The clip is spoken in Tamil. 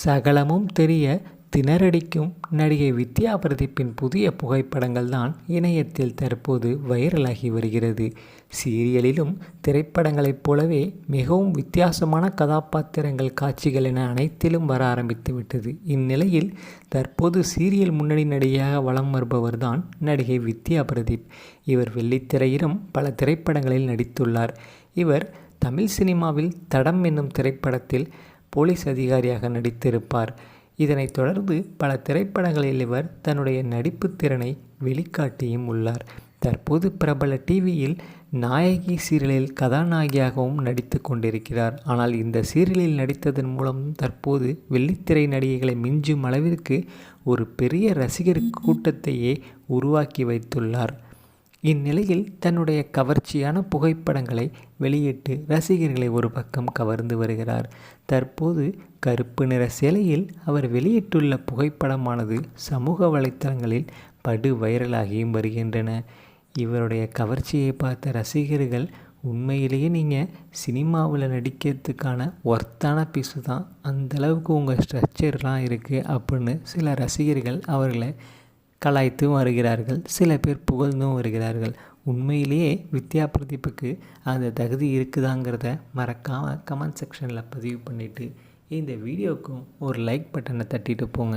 சகலமும் தெரிய திணறடிக்கும் நடிகை வித்யா பிரதீப்பின் புதிய புகைப்படங்கள் தான் இணையத்தில் தற்போது வைரலாகி வருகிறது. சீரியலிலும் திரைப்படங்களைப் போலவே மிகவும் வித்தியாசமான கதாபாத்திரங்கள் காட்சிகள் என அனைத்திலும் வர ஆரம்பித்து விட்டது. இந்நிலையில் தற்போது சீரியல் முன்னணி நடிகையாக வலம் வருபவர் தான் நடிகை வித்யா பிரதீப். இவர் வெள்ளித்திரையிலும் பல திரைப்படங்களில் நடித்துள்ளார். இவர் தமிழ் சினிமாவில் தடம் என்னும் திரைப்படத்தில் போலீஸ் அதிகாரியாக நடித்திருப்பார். இதனைத் தொடர்ந்து பல திரைப்படங்களில் இவர் தன்னுடைய நடிப்பு திறனை வெளிக்காட்டியும் உள்ளார். தற்போது பிரபல டிவியில் நாயகி சீரியலில் கதாநாயகியாகவும் நடித்து கொண்டிருக்கிறார். ஆனால் இந்த சீரியலில் நடித்ததன் மூலம் தற்போது வெள்ளித்திரை நடிகைகளை மிஞ்சும் அளவிற்கு ஒரு பெரிய ரசிகர் கூட்டத்தையே உருவாக்கி வைத்துள்ளார். இந்நிலையில் தன்னுடைய கவர்ச்சியான புகைப்படங்களை வெளியிட்டு ரசிகர்களை ஒரு பக்கம் கவர்ந்து வருகிறார். தற்போது கருப்பு நிற சிலையில் அவர் வெளியிட்டுள்ள புகைப்படமானது சமூக வலைத்தளங்களில் படு வைரலாகியும் வருகின்றன. இவருடைய கவர்ச்சியை பார்த்த ரசிகர்கள் உண்மையிலேயே நீங்கள் சினிமாவில் நடிக்கிறதுக்கான ஒர்த்தான பீஸு தான். அந்தளவுக்கு உங்கள் ஸ்ட்ரக்சர்லாம் இருக்குது அப்படின்னு சில ரசிகர்கள் அவர்களை கலாய்த்தும் வருகிறார்கள் சில பேர் புகழ்ந்தும் வருகிறார்கள். உண்மையிலேயே வித்யா பிரதீப்புக்கு அந்த தகுதி இருக்குதாங்கிறத மறக்காமல் கமெண்ட் செக்ஷனில் பதிவு பண்ணிவிட்டு இந்த வீடியோவுக்கும் ஒரு லைக் பட்டனை தட்டிட்டு போங்க.